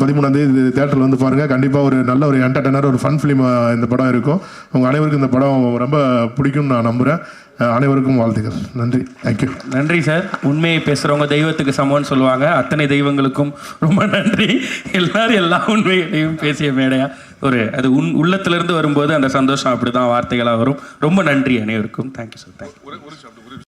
பதிமூணாம் தேதி தேட்டரில் வந்து பாருங்கள் கண்டிப்பாக ஒரு நல்ல ஒரு என்டர்டைனர் ஒரு ஃபன் ஃபிலிம் இந்த படம் இருக்கும். உங்கள் அனைவருக்கும் இந்த படம் ரொம்ப பிடிக்கும்னு நான் நம்புகிறேன் அனைவருக்கும் வாழ்த்துக்கள். நன்றி. தேங்க்யூ நன்றி சார் உண்மையை பேசுகிறவங்க தெய்வத்துக்கு சமம்னு சொல்லுவாங்க. அத்தனை தெய்வங்களுக்கும் ரொம்ப நன்றி. எல்லாரும் எல்லா உண்மைகளையும் பேசிய மேடையா? ஒரு அது உன் உள்ளத்திலிருந்து வரும்போது அந்த சந்தோஷம் அப்படி தான் வார்த்தைகளாக வரும். ரொம்ப நன்றி அனைவருக்கும். Thank you sir thank you